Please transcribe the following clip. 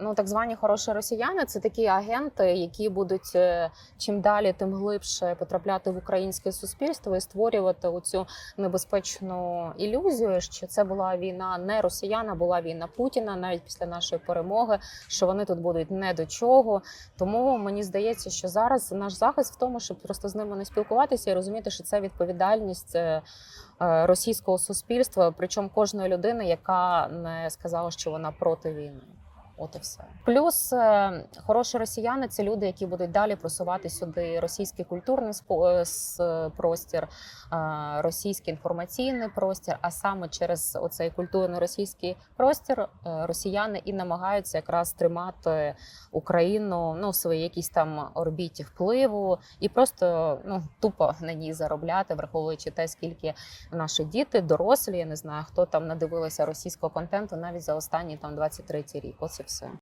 Ну, так звані хороші росіяни це такі агенти, які будуть е, чим далі, тим глибше потрапляти в українське суспільство і створювати оцю небезпечну ілюзію, що це була війна не росіян, а була війна Путіна, навіть після нашої перемоги, що вони тут будуть не до чого. Тому мені здається, що зараз наш захист в тому, щоб просто з ними не спілкуватися і розуміти, що це відповідальність. е, е, Російського суспільства, причому кожної людини, яка не сказала, що вона проти війни. От і все. Плюс е, хороші росіяни це люди, які будуть далі просувати сюди російський культурний е, простір, е, російський інформаційний простір. А саме через оцей культурний російський простір росіяни і намагаються якраз тримати Україну ну в своїй якійсь там орбіті впливу і просто ну тупо на ній заробляти, враховуючи те, скільки наші діти, дорослі, я не знаю, хто там надивилися російського контенту навіть за останній там 23 рік. І все.